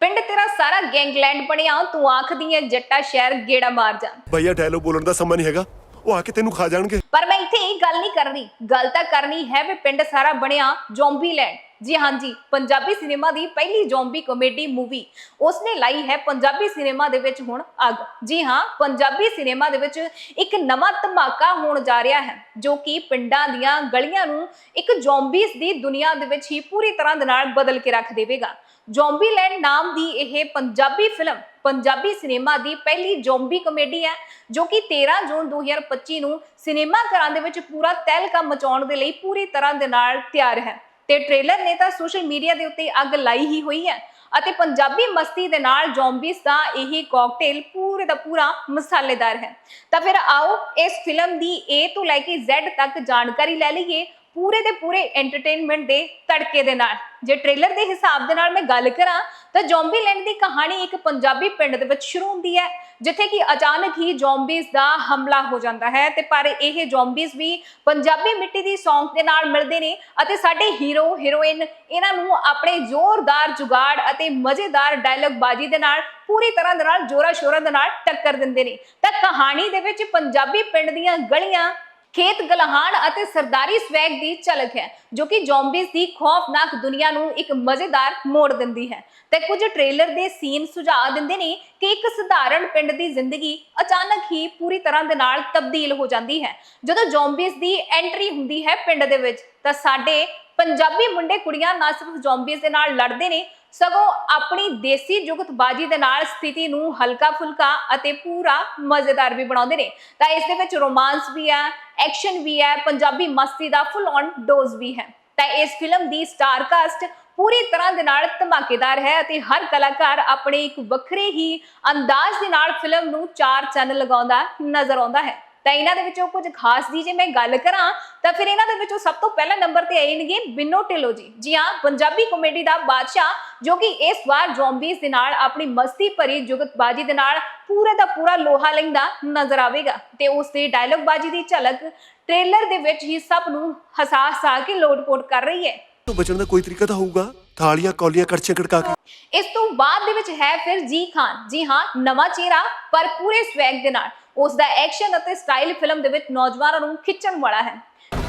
ਪਿੰਡ ਤੇਰਾ ਸਾਰਾ ਗੈਂਗਲੈਂਡ ਬਣਿਆ ਤੂੰ ਆਖਦੀ ਐ ਜੱਟਾ ਸ਼ਹਿਰ ਗੇੜਾ ਮਾਰ ਜਾ। ਭਈਆ ਡਾਇਲੋਗ ਬੋਲਣ ਦਾ ਸਮਾਂ ਨਹੀਂ ਹੈਗਾ। ਉਹ ਆ ਕੇ ਤੈਨੂੰ ਖਾ ਜਾਣਗੇ। ਪਰ ਮੈਂ ਇੱਥੇ ਇਹ ਗੱਲ ਨਹੀਂ ਕਰਨੀ। ਗੱਲ ਤਾਂ ਕਰਨੀ ਹੈ ਵੀ ਪਿੰਡ ਸਾਰਾ ਬਣਿਆ ਜ਼ੋਂਬੀਲੈਂਡ ਜੀ ਹਾਂਜੀ ਪੰਜਾਬੀ ਸਿਨੇਮਾ ਦੀ ਪਹਿਲੀ ਜ਼ੋਂਬੀ ਕਾਮੇਡੀ ਮੂਵੀ ਉਸਨੇ ਲਾਈ ਹੈ ਪੰਜਾਬੀ ਸਿਨੇਮਾ ਦੇ ਵਿੱਚ ਹੁਣ ਅੱਗ। ਜੀ ਹਾਂ, ਪੰਜਾਬੀ ਸਿਨੇਮਾ ਦੇ ਵਿੱਚ ਇੱਕ ਨਵਾਂ ਧਮਾਕਾ ਹੋਣ ਜਾ ਰਿਹਾ ਹੈ, ਜੋ ਕਿ ਪਿੰਡਾਂ ਦੀਆਂ ਗਲੀਆਂ ਨੂੰ ਇੱਕ ਜ਼ੋਂਬੀਜ਼ ਦੀ ਦੁਨੀਆ ਦੇ ਵਿੱਚ ਹੀ ਪੂਰੀ ਤਰ੍ਹਾਂ ਦੇ ਨਾਲ ਬਦਲ ਕੇ ਰੱਖ ਦੇਵੇਗਾ। ਜ਼ੋਂਬੀਲੈਂਡ ਨਾਮ ਦੀ ਇਹ ਪੰਜਾਬੀ ਫਿਲਮ ਪੰਜਾਬੀ ਸਿਨੇਮਾ ਦੀ ਪਹਿਲੀ ਜ਼ੋਂਬੀ ਕਮੇਡੀ ਹੈ, ਜੋ ਕਿ 13 ਜੂਨ 2025 ਨੂੰ ਸਿਨੇਮਾ ਘਰਾਂ ਦੇ ਵਿੱਚ ਪੂਰਾ ਤਹਿਲਕਾ ਮਚਾਉਣ ਦੇ ਲਈ ਪੂਰੀ ਤਰ੍ਹਾਂ ਦੇ ਨਾਲ ਤਿਆਰ ਹੈ। ਤੇ ਟ੍ਰੇਲਰ ਨੇ ਤਾਂ ਸੋਸ਼ਲ ਮੀਡੀਆ ਦੇ ਉੱਤੇ ਅੱਗ ਲਾਈ ਹੀ ਹੋਈ ਹੈ ਅਤੇ ਪੰਜਾਬੀ ਮਸਤੀ ਦੇ ਨਾਲ ਜ਼ੋਂਬੀਜ਼ ਦਾ ਇਹ ਕਾਕਟੇਲ ਪੂਰੇ ਦਾ ਪੂਰਾ ਮਸਾਲੇਦਾਰ ਹੈ। ਤਾਂ ਫਿਰ ਆਓ ਇਸ ਫਿਲਮ ਦੀ A ਤੋਂ ਲੈ ਕੇ Z ਤੱਕ ਜਾਣਕਾਰੀ ਲੈ ਲਈਏ। ਪੂਰੇ ਦੇ ਪੂਰੇ ਐਂਟਰਟੇਨਮੈਂਟ ਦੇ ਤੜਕੇ ਦੇ ਨਾਲ। ਜੇ ਟ੍ਰੇਲਰ ਦੇ ਹਿਸਾਬ ਦੇ ਨਾਲ ਮੈਂ ਗੱਲ ਕਰਾਂ, ਤਾਂ ਜ਼ੋਂਬੀਲੈਂਡ ਦੀ ਕਹਾਣੀ ਇੱਕ ਪੰਜਾਬੀ ਪਿੰਡ ਦੇ ਵਿੱਚ ਸ਼ੁਰੂ ਹੁੰਦੀ ਹੈ, ਜਿੱਥੇ ਕਿ ਅਚਾਨਕ ਹੀ ਜ਼ੋਂਬੀਜ਼ ਦਾ ਹਮਲਾ ਹੋ ਜਾਂਦਾ ਹੈ ਤੇ ਪਰ ਇਹ ਜ਼ੋਂਬੀਜ਼ ਵੀ ਪੰਜਾਬੀ ਮਿੱਟੀ ਦੀ ਸੌਂਗ ਦੇ ਨਾਲ ਮਿਲਦੇ ਨੇ ਅਤੇ ਸਾਡੇ ਹੀਰੋ ਹੀਰੋਇਨ ਇਹਨਾਂ ਨੂੰ ਆਪਣੇ ਜ਼ੋਰਦਾਰ ਜੁਗਾੜ ਅਤੇ ਮਜ਼ੇਦਾਰ ਡਾਇਲੌਗ ਬਾਜੀ ਦੇ ਨਾਲ, ਪੂਰੀ ਤਰ੍ਹਾਂ ਦੇ ਨਾਲ ਜੋਰਾ ਸ਼ੋਰਾ ਦੇ ਨਾਲ ਟੱਕਰ ਦਿੰਦੇ ਨੇ। ਤਾਂ ਕਹਾਣੀ ਦੇ ਵਿੱਚ ਪੰਜਾਬੀ ਪਿੰਡ ਦੀਆਂ ਗਲੀਆਂ ਖੇਤ ਗਲਹਾਨ ਅਤੇ ਸਰਦਾਰੀ ਸਵੈਗ ਦੀ ਝਲਕ ਹੈ, ਜੋ ਕਿ ਜ਼ੋਂਬੀਜ਼ ਦੀ ਖੌਫਨਾਕ ਦੁਨੀਆ ਨੂੰ ਇੱਕ ਮਜ਼ੇਦਾਰ ਮੋੜ ਦਿੰਦੀ ਹੈ। ਤੇ ਕੁਝ ਟ੍ਰੇਲਰ ਦੇ ਸੀਨ ਸੁਝਾਅ ਦਿੰਦੇ ਨੇ ਕਿ ਇੱਕ ਸਧਾਰਨ ਪਿੰਡ ਦੀ ਜ਼ਿੰਦਗੀ ਅਚਾਨਕ ਹੀ ਪੂਰੀ ਤਰ੍ਹਾਂ ਦੇ ਨਾਲ ਤਬਦੀਲ ਹੋ ਜਾਂਦੀ ਹੈ। ਜਦੋਂ ਜ਼ੋਂਬੀਜ਼ ਦੀ ਐਂਟਰੀ ਹੁੰਦੀ ਹੈ ਪਿੰਡ ਦੇ ਵਿੱਚ, ਤਾਂ ਸਾਡੇ ਪੰਜਾਬੀ ਮੁੰਡੇ ਕੁੜੀਆਂ ਨਾ ਸਿਰਫ ਜ਼ੋਂਬੀਜ਼ ਦੇ ਨਾਲ ਲੜਦੇ ਨੇ ਸਗੋਂ ਆਪਣੀ ਦੇਸੀ ਜੁਗਤਬਾਜੀ ਦੇ ਨਾਲ ਸਥਿਤੀ ਨੂੰ ਹਲਕਾ ਫੁਲਕਾ ਅਤੇ ਪੂਰਾ ਮਜ਼ੇਦਾਰ ਵੀ ਬਣਾਉਂਦੇ ਨੇ। ਤਾਂ ਇਸ ਦੇ ਵਿੱਚ ਰੋਮਾਂਸ ਵੀ ਹੈ, ਐਕਸ਼ਨ ਵੀ ਹੈ, ਪੰਜਾਬੀ ਮਸਤੀ ਦਾ ਫੁੱਲ ਔਨ ਡੋਜ਼ ਵੀ ਹੈ। ਤਾਂ ਇਸ ਫਿਲਮ ਦੀ ਸਟਾਰ ਕਾਸਟ ਪੂਰੀ ਤਰ੍ਹਾਂ ਦੇ ਨਾਲ ਧਮਾਕੇਦਾਰ ਹੈ ਅਤੇ ਹਰ ਕਲਾਕਾਰ ਆਪਣੇ ਇੱਕ ਵੱਖਰੇ ਹੀ ਅੰਦਾਜ਼ ਦੇ ਨਾਲ ਫਿਲਮ ਨੂੰ ਚਾਰ ਚੰਨ ਲਗਾਉਂਦਾ ਨਜ਼ਰ ਆਉਂਦਾ ਹੈ। ਤਾਂ ਇਹਨਾਂ ਦੇ ਵਿੱਚੋਂ ਕੁਝ ਖਾਸ ਦੀ ਜੇ ਮੈਂ ਗੱਲ ਕਰਾਂ, ਤਾਂ ਫਿਰ ਇਹਨਾਂ ਦੇ ਵਿੱਚੋਂ ਸਭ ਤੋਂ ਪਹਿਲੇ ਨੰਬਰ ਤੇ ਆਏਣਗੇ ਬਿੰਨੋ ਢਿੱਲੋਂ ਜੀ। ਜੀ ਹਾਂ, ਪੰਜਾਬੀ ਕਾਮੇਡੀ ਦਾ ਬਾਦਸ਼ਾਹ, ਜੋ ਕਿ ਇਸ ਵਾਰ ਜ਼ੋਂਬੀਜ਼ ਦੇ ਨਾਲ ਆਪਣੀ ਮਸਤੀ ਭਰੀ ਜੁਗਤਬਾਜੀ ਦੇ ਨਾਲ ਪੂਰੇ ਦਾ ਪੂਰਾ ਲੋਹਾ ਲੈਂਦਾ ਨਜ਼ਰ ਆਵੇਗਾ ਤੇ ਉਸ ਦੀ ਡਾਇਲੌਗ ਬਾਜੀ ਦੀ ਝਲਕ ਟ੍ਰੇਲਰ ਦੇ ਵਿੱਚ ਹੀ ਸਭ ਨੂੰ ਹਸਾ ਹਸਾ ਕੇ ਲੋਟ-ਪੋਟ ਕਰ ਰਹੀ ਹੈ। ਤੋਂ ਬਚਣ ਦਾ ਕੋਈ ਤਰੀਕਾ ਤਾਂ ਹੋਊਗਾ? ਥਾਲੀਆਂ ਕੌਲੀਆਂ ਕੜਛੀਆਂ ਕੜਕਾ ਕੇ। ਇਸ ਤੋਂ ਬਾਅਦ ਦੇ ਵਿੱਚ ਹੈ ਫਿਰ ਜੀ ਖਾਨ। ਜੀ ਹਾਂ ਨਵਾਂ ਚਿਹਰਾ ਪਰ ਪੂਰੇ ਸਵੈਗ ਦੇ ਨਾਲ। ਉਸ ਦਾ ਐਕਸ਼ਨ ਅਤੇ ਸਟਾਈਲ ਫਿਲਮ ਦੇ ਵਿੱਚ ਨੌਜਵਾਨਾਂ ਨੂੰ ਖਿੱਚਣ ਵਾਲਾ ਹੈ।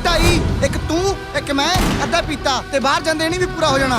ਢਾਈ ਇੱਕ ਤੂੰ ਇੱਕ ਮੈਂ ਅੱਧਾ ਪੀਤਾ ਤੇ ਬਾਹਰ ਜਾਂਦੇ ਨਹੀਂ ਵੀ ਪੂਰਾ ਹੋ ਜਾਣਾ।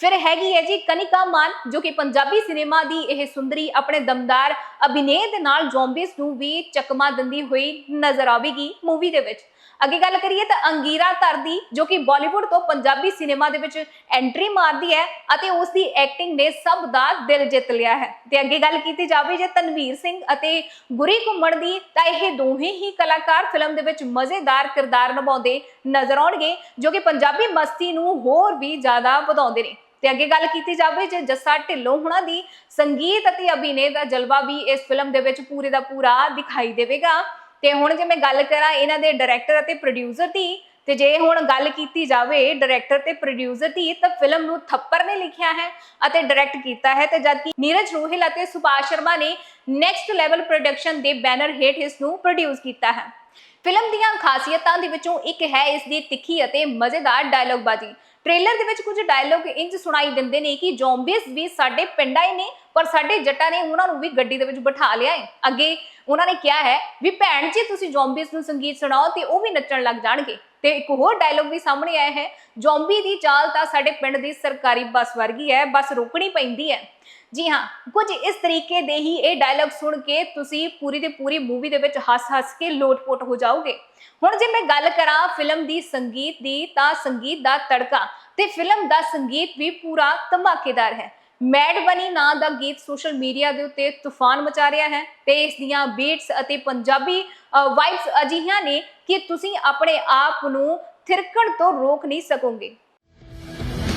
ਫਿਰ ਹੈਗੀ ਹੈ ਜੀ ਕਨਿਕਾ ਮਾਨ ਜੋ ਕਿ ਪੰਜਾਬੀ ਸਿਨੇਮਾ ਦੀ ਇਹ ਸੁੰਦਰੀ ਆਪਣੇ ਦਮਦਾਰ ਅਭਿਨੈ ਦੇ ਨਾਲ ਜ਼ੋਂਬੀਜ਼ ਨੂੰ ਵੀ ਚਕਮਾ ਦਿੰਦੀ ਹੋਈ ਨਜ਼ਰ ਆਵੇਗੀ ਮੂਵੀ ਦੇ ਵਿੱਚ। ਅੱਗੇ ਗੱਲ ਕਰੀਏ ਤਾਂ ਅੰਗੀਰਾ ਧਰ ਦੀ, ਜੋ ਕਿ ਬਾਲੀਵੁੱਡ ਤੋਂ ਪੰਜਾਬੀ ਸਿਨੇਮਾ ਦੇ ਵਿੱਚ ਐਂਟਰੀ ਮਾਰਦੀ ਹੈ ਅਤੇ ਉਸ ਦੀ ਐਕਟਿੰਗ ਨੇ ਸਭ ਦਾ ਦਿਲ ਜਿੱਤ ਲਿਆ ਹੈ। ਤੇ ਅੱਗੇ ਗੱਲ ਕੀਤੀ ਜਾਵੇ ਜੇ ਤਨਵੀਰ ਸਿੰਘ ਅਤੇ ਗੁਰੀ ਘੁੰਮਣ ਦੀ, ਤਾਂ ਇਹ ਦੋਹੇ ਹੀ ਕਲਾਕਾਰ ਫਿਲਮ ਦੇ ਵਿੱਚ ਮਜ਼ੇਦਾਰ ਕਿਰਦਾਰ ਨਿਭਾਉਂਦੇ ਨਜ਼ਰ ਆਉਣਗੇ, ਜੋ ਕਿ ਪੰਜਾਬੀ ਮਸਤੀ ਨੂੰ ਹੋਰ ਵੀ ਜ਼ਿਆਦਾ ਵਧਾਉਂਦੇ ਨੇ। ਤੇ ਅੱਗੇ ਗੱਲ ਕੀਤੀ ਜਾਵੇ ਜੇ ਜੱਸਾ ਢਿੱਲੋਂ ਹੁਣਾਂ ਦੀ ਸੰਗੀਤ ਅਤੇ ਅਭਿਨੈ ਦਾ ਜਲਵਾ ਵੀ ਇਸ ਫਿਲਮ ਦੇ ਵਿੱਚ ਪੂਰੇ ਦਾ ਪੂਰਾ ਦਿਖਾਈ ਦੇਵੇਗਾ ਤੇ ਹੁਣ ਜੇ ਮੈਂ ਗੱਲ ਕਰਾਂ ਇਹਨਾਂ ਦੇ ਡਾਇਰੈਕਟਰ ਅਤੇ ਪ੍ਰੋਡਿਊਸਰ ਦੀ, ਤੇ ਜੇ ਹੁਣ ਗੱਲ ਕੀਤੀ ਜਾਵੇ ਡਾਇਰੈਕਟਰ ਤੇ ਪ੍ਰੋਡਿਊਸਰ ਦੀ, ਤਾਂ ਫਿਲਮ ਨੂੰ ਥੱਪੜ ਨੇ ਲਿਖਿਆ ਹੈ ਅਤੇ ਡਾਇਰੈਕਟ ਕੀਤਾ ਹੈ ਤੇ ਜਦਕਿ ਨੀਰਜ ਰੋਹਿਲ ਅਤੇ ਸੁਭਾਸ਼ ਸ਼ਰਮਾ ਨੇ ਨੈਕਸਟ ਲੈਵਲ ਪ੍ਰੋਡਕਸ਼ਨ ਦੇ ਬੈਨਰ ਹੇਠ ਇਸ ਨੂੰ ਪ੍ਰੋਡਿਊਸ ਕੀਤਾ ਹੈ। ਫਿਲਮ ਦੀਆਂ ਖਾਸੀਅਤਾਂ ਦੇ ਵਿੱਚੋਂ ਇੱਕ ਹੈ ਇਸ ਦੀ ਤਿੱਖੀ ਅਤੇ ਮਜ਼ੇਦਾਰ ਡਾਇਲੌਗ ਬਾਜੀ। ਟ੍ਰੇਲਰ ਦੇ ਵਿੱਚ ਕੁਝ ਡਾਇਲੌਗ ਇੰਜ ਸੁਣਾਈ ਦਿੰਦੇ ਨੇ ਕਿ ਜ਼ੋਂਬੀਜ਼ ਵੀ ਸਾਡੇ ਪਿੰਡਾਂ ਆਏ ਨੇ ਪਰ ਸਾਡੇ ਜੱਟਾਂ ਨੇ ਉਹਨਾਂ ਨੂੰ ਵੀ ਗੱਡੀ ਦੇ ਵਿੱਚ ਬਿਠਾ ਲਿਆ ਹੈ। ਅੱਗੇ ਉਹਨਾਂ ਨੇ ਕਿਹਾ ਹੈ ਵੀ ਭੈਣ ਜੀ, ਤੁਸੀਂ ਜ਼ੋਂਬੀਜ਼ ਨੂੰ ਸੰਗੀਤ ਸੁਣਾਓ ਤੇ ਉਹ ਵੀ ਨੱਚਣ ਲੱਗ ਜਾਣਗੇ। ਤੇ ਇੱਕ ਹੋਰ ਡਾਇਲੌਗ ਵੀ ਸਾਹਮਣੇ ਆਇਆ ਹੈ, ਜ਼ੋਂਬੀ ਦੀ ਚਾਲ ਤਾਂ ਸਾਡੇ ਪਿੰਡ ਦੀ ਸਰਕਾਰੀ ਬੱਸ ਵਰਗੀ ਹੈ, ਬੱਸ ਰੋਕਣੀ ਪੈਂਦੀ ਹੈ। ਜੀ ਹਾਂ, ਕੁਝ ਇਸ ਤਰੀਕੇ ਦੇ ਹੀ ਇਹ ਡਾਇਲੌਗ ਸੁਣ ਕੇ ਤੁਸੀਂ ਪੂਰੀ ਦੀ ਪੂਰੀ ਮੂਵੀ ਦੇ ਵਿੱਚ ਹੱਸ-ਹੱਸ ਕੇ ਲੋਟਪੋਟ ਹੋ ਜਾਓਗੇ। ਹੁਣ ਜੇ ਮੈਂ ਗੱਲ ਕਰਾਂ ਫਿਲਮ ਦੀ ਸੰਗੀਤ ਦੀ ਤਾਂ ਸੰਗੀਤ ਦਾ ਤੜਕਾ ਤੇ ਫਿਲਮ ਦਾ ਸੰਗੀਤ ਵੀ ਪੂਰਾ ਧਮਾਕੇਦਾਰ ਹੈ। ਮੈਡ ਬਨੀ ਨਾਂ ਦਾ ਗੀਤ ਸੋਸ਼ਲ ਮੀਡੀਆ ਦੇ ਉੱਤੇ ਤੂਫਾਨ ਮਚਾ ਰਿਹਾ ਹੈ ਤੇ ਇਸ ਦੀਆਂ ਬੀਟਸ ਅਤੇ ਪੰਜਾਬੀ ਵਾਈਬਸ ਅਜਿਹੀਆਂ ਨੇ ਕਿ ਤੁਸੀਂ ਆਪਣੇ ਆਪ ਨੂੰ ਥਿਰਕਣ ਤੋਂ ਰੋਕ ਨਹੀਂ ਸਕੋਗੇ।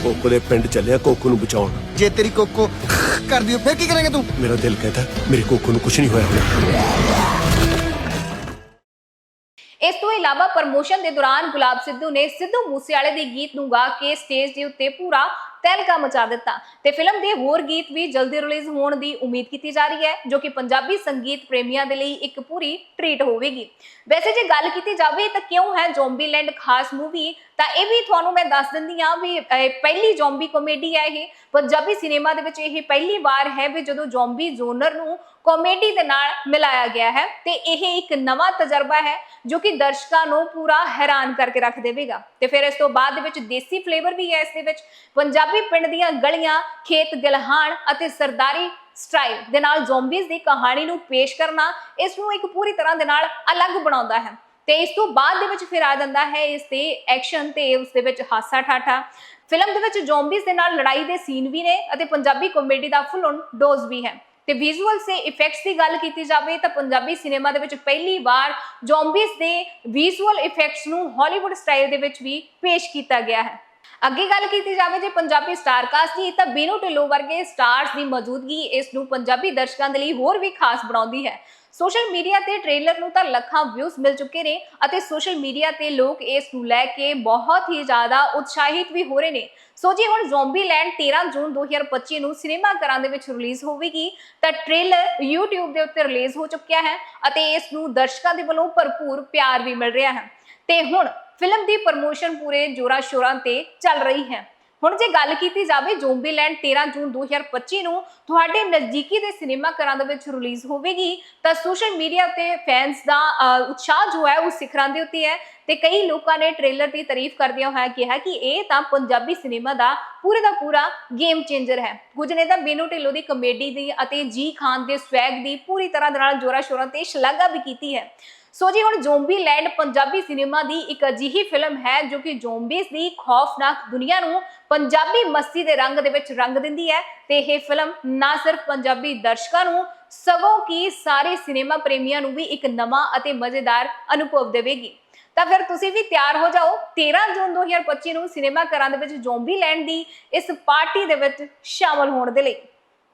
ਕੋਕੋ ਦੇ ਪਿੰਡ ਚੱਲਿਆ ਕੋਕੋ ਨੂੰ ਬਚਾਉਣ। ਜੇ ਤੇਰੀ ਕੋਕੋ ਕਰ ਦਿਓ ਫਿਰ ਕੀ ਕਰੇਂਗਾ ਤੂੰ? ਮੇਰਾ ਦਿਲ ਕਹਿੰਦਾ ਮੇਰੇ ਕੋਕੋ ਨੂੰ ਕੁਝ ਨਹੀਂ ਹੋਇਆ ਹੋਣਾ। ਇਸ ਤੋਂ ਇਲਾਵਾ ਪ੍ਰਮੋਸ਼ਨ ਦੇ ਦੌਰਾਨ ਗੁਲਾਬ ਸਿੱਧੂ ਨੇ ਸਿੱਧੂ ਮੂਸੇਵਾਲੇ ਦੇ ਗੀਤ ਨੂੰ ਗਾ ਕੇ ਸਟੇਜ ਦੇ ਉੱਤੇ ਪੂਰਾ ਤਹਿਲਕਾ ਮਚਾ ਦਿੱਤਾ। ਤੇ ਫਿਲਮ ਦੇ ਹੋਰ ਗੀਤ ਵੀ ਜਲਦੀ ਰਿਲੀਜ਼ ਹੋਣ ਦੀ ਉਮੀਦ ਕੀਤੀ ਜਾ ਰਹੀ ਹੈ, ਜੋ ਕਿ ਪੰਜਾਬੀ ਸੰਗੀਤ ਪ੍ਰੇਮੀਆਂ ਦੇ ਲਈ ਇੱਕ ਪੂਰੀ ਟ੍ਰੀਟ ਹੋਵੇਗੀ। ਵੈਸੇ ਜੇ ਗੱਲ ਕੀਤੀ ਜਾਵੇ ਤਾਂ ਕਿਉਂ ਹੈ ਜ਼ੋਂਬੀਲੈਂਡ ਖਾਸ ਮੂਵੀ ਤਾਂ ਇਹ ਵੀ ਤੁਹਾਨੂੰ ਮੈਂ ਦੱਸ ਦਿੰਦੀ ਹਾਂ ਵੀ ਪਹਿਲੀ ਜ਼ੋਂਬੀ ਕਾਮੇਡੀ ਹੈ ਇਹ। ਪੰਜਾਬੀ ਸਿਨੇਮਾ ਦੇ ਵਿੱਚ ਇਹ ਪਹਿਲੀ ਵਾਰ ਹੈ ਵੀ ਜਦੋਂ ਜ਼ੋਂਬੀ ਜ਼ੋਨਰ ਨੂੰ ਕਾਮੇਡੀ ਦੇ ਨਾਲ ਮਿਲਾਇਆ ਗਿਆ ਹੈ। ਤੇ ਇਹ ਇੱਕ ਨਵਾਂ ਤਜਰਬਾ ਹੈ ਜੋ ਕਿ ਦਰਸ਼ਕਾਂ ਨੂੰ ਪੂਰਾ ਹੈਰਾਨ ਕਰਕੇ ਰੱਖ ਦੇਵੇਗਾ। ਤੇ ਫਿਰ ਇਸ ਤੋਂ ਬਾਅਦ ਦੇ ਵਿੱਚ ਦੇਸੀ ਫਲੇਵਰ ਵੀ ਹੈ ਇਸ ਦੇ ਵਿੱਚ। ਪੰਜਾਬੀ ਪਿੰਡ ਦੀਆਂ ਗਲੀਆਂ, ਖੇਤ ਗਲਹਾਨ ਅਤੇ ਸਰਦਾਰੀ ਸਟਾਈਲ ਦੇ ਨਾਲ ਜ਼ੋਂਬੀਜ਼ ਦੀ ਕਹਾਣੀ ਨੂੰ ਪੇਸ਼ ਕਰਨਾ ਇਸ ਨੂੰ ਇੱਕ ਪੂਰੀ ਤਰ੍ਹਾਂ ਦੇ ਨਾਲ ਅਲੱਗ ਬਣਾਉਂਦਾ ਹੈ। ਤੇ ਇਸ ਤੋਂ ਬਾਅਦ ਦੇ ਵਿੱਚ ਫਿਰ ਆ ਜਾਂਦਾ ਹੈ ਇਸ ਦੇ ਐਕਸ਼ਨ ਤੇ ਉਸ ਦੇ ਵਿੱਚ ਹਾਸਾ ਠਾਠਾ। ਫਿਲਮ ਦੇ ਵਿੱਚ ਜ਼ੋਂਬੀਜ਼ ਦੇ ਨਾਲ ਲੜਾਈ ਦੇ ਸੀਨ ਵੀ ਨੇ ਅਤੇ ਪੰਜਾਬੀ ਕਾਮੇਡੀ ਦਾ ਫੁੱਲ ਔਨ ਡੋਜ਼ ਵੀ ਹੈ। ਤੇ ਵਿਜ਼ੂਅਲ ਸੇ ਇਫੈਕਟਸ ਦੀ ਗੱਲ ਕੀਤੀ ਜਾਵੇ ਤਾਂ ਪੰਜਾਬੀ ਸਿਨੇਮਾ ਦੇ ਵਿੱਚ ਪਹਿਲੀ ਵਾਰ ਜ਼ੋਂਬੀਜ਼ ਦੇ ਵਿਜ਼ੂਅਲ ਇਫੈਕਟਸ ਨੂੰ ਹਾਲੀਵੁੱਡ ਸਟਾਈਲ ਦੇ ਵਿੱਚ ਵੀ ਪੇਸ਼ ਕੀਤਾ ਗਿਆ ਹੈ। ਅੱਗੇ ਗੱਲ ਕੀਤੀ ਜਾਵੇ ਜੇ ਪੰਜਾਬੀ ਸਟਾਰ ਕਾਸਟ ਦੀ, ਤਾਂ ਬੀਨੂ ਢਿੱਲੋਂ ਵਰਗੇ ਸਟਾਰਸ ਦੀ ਮੌਜੂਦਗੀ ਇਸ ਨੂੰ ਪੰਜਾਬੀ ਦਰਸ਼ਕਾਂ ਦੇ ਲਈ ਹੋਰ ਵੀ ਖਾਸ ਬਣਾਉਂਦੀ ਹੈ। ਸੋਸ਼ਲ ਮੀਡੀਆ ਤੇ ਟ੍ਰੇਲਰ ਨੂੰ ਤਾਂ ਲੱਖਾਂ ਵਿਊਜ਼ ਮਿਲ ਚੁੱਕੇ ਨੇ ਅਤੇ ਸੋਸ਼ਲ ਮੀਡੀਆ ਤੇ ਲੋਕ ਇਸ ਨੂੰ ਲੈ ਕੇ ਬਹੁਤ ਹੀ ਜ਼ਿਆਦਾ ਉਤਸ਼ਾਹਿਤ ਵੀ ਹੋ ਰਹੇ ਨੇ। ਸੋ ਜੀ ਹੁਣ ਜ਼ੋਂਬੀ ਲੈਂਡ 13 ਜੂਨ 2025 ਨੂੰ ਸਿਨੇਮਾ ਘਰਾਂ ਦੇ ਵਿੱਚ ਰਿਲੀਜ਼ ਹੋਵੇਗੀ, ਤਾਂ ਟ੍ਰੇਲਰ YouTube ਦੇ ਉੱਤੇ ਰਿਲੀਜ਼ ਹੋ ਚੁੱਕਿਆ ਹੈ ਅਤੇ ਇਸ ਨੂੰ ਦਰਸ਼ਕਾਂ ਦੇ ਵੱਲੋਂ ਭਰਪੂਰ ਪਿਆਰ ਵੀ ਮਿਲ ਰਿਹਾ ਹੈ। ਤੇ ਹੁਣ ਫਿਲਮ ਦੀ ਪ੍ਰਮੋਸ਼ਨ ਪੂਰੇ ਜੋਰਾਂ ਸ਼ੋਰਾਂ ਤੇ ਚੱਲ ਰਹੀ ਹੈ। ਹੁਣ ਜੇ ਗੱਲ ਕੀਤੀ ਜਾਵੇ ਜ਼ੋਂਬੀਲੈਂਡ 13 ਜੂਨ 2025 ਨੂੰ ਤੁਹਾਡੇ ਨਜ਼ਦੀਕੀ ਦੇ ਸਿਨੇਮਾ ਘਰਾਂ ਦੇ ਵਿੱਚ ਰਿਲੀਜ਼ ਹੋਵੇਗੀ, ਤਾਂ ਸੋਸ਼ਲ ਮੀਡੀਆ ਤੇ ਫੈਨਸ ਦਾ ਉਤਸ਼ਾਹ ਜੋ ਹੈ ਉਹ ਸਿਖਰਾਂ ਦੇ ਉੱਤੇ ਹੈ ਤੇ ਕਈ ਲੋਕਾਂ ਨੇ ਟ੍ਰੇਲਰ ਦੀ ਤਾਰੀਫ ਕਰਦਿਆਂ ਹੋਇਆ ਕਿਹਾ ਕਿ ਇਹ ਤਾਂ ਪੰਜਾਬੀ ਸਿਨੇਮਾ ਦਾ ਪੂਰੇ ਦਾ ਪੂਰਾ ਗੇਮ ਚੇਂਜਰ ਹੈ। ਕੁਝ ਨੇ ਤਾਂ ਬੇਨੂ ਢਿੱਲੋਂ ਦੀ ਕਮੇਡੀ ਦੀ ਅਤੇ ਜੀ ਖਾਨ ਦੇ ਸਵੈਗ ਦੀ ਪੂਰੀ ਤਰ੍ਹਾਂ ਦੇ ਨਾਲ ਜੋਰਾ ਸ਼ੋਰਾਂ ਤੇ ਸ਼ਲਾਘਾ ਵੀ ਕੀਤੀ ਹੈ। ਸੋ ਜੀ, ਹੁਣ ਜ਼ੋਂਬੀ ਲੈਂਡ ਪੰਜਾਬੀ ਸਿਨੇਮਾ ਦੀ ਇੱਕ ਅਜਿਹੀ ਫਿਲਮ ਹੈ ਜੋ ਕਿ ਜ਼ੋਂਬੀਜ਼ ਦੀ ਖੌਫਨਾਕ ਦੁਨੀਆ ਨੂੰ ਪੰਜਾਬੀ ਮਸਤੀ ਦੇ ਰੰਗ ਦੇ ਵਿੱਚ ਰੰਗ ਦਿੰਦੀ ਹੈ ਤੇ ਇਹ ਫਿਲਮ ਨਾ ਸਿਰਫ ਪੰਜਾਬੀ ਦਰਸ਼ਕਾਂ ਨੂੰ, ਸਗੋਂ ਕਿ ਸਾਰੇ ਸਿਨੇਮਾ ਪ੍ਰੇਮੀਆਂ ਨੂੰ ਵੀ ਇੱਕ ਨਵਾਂ ਅਤੇ ਮਜ਼ੇਦਾਰ ਅਨੁਭਵ ਦੇਵੇਗੀ। ਤਾਂ ਫਿਰ ਤੁਸੀਂ ਵੀ ਤਿਆਰ ਹੋ ਜਾਓ 13 ਜੂਨ 2025 ਨੂੰ ਸਿਨੇਮਾ ਘਰਾਂ ਦੇ ਵਿੱਚ ਜ਼ੋਂਬੀ ਲੈਂਡ ਦੀ ਇਸ ਪਾਰਟੀ ਦੇ ਵਿੱਚ ਸ਼ਾਮਲ ਹੋਣ ਦੇ ਲਈ।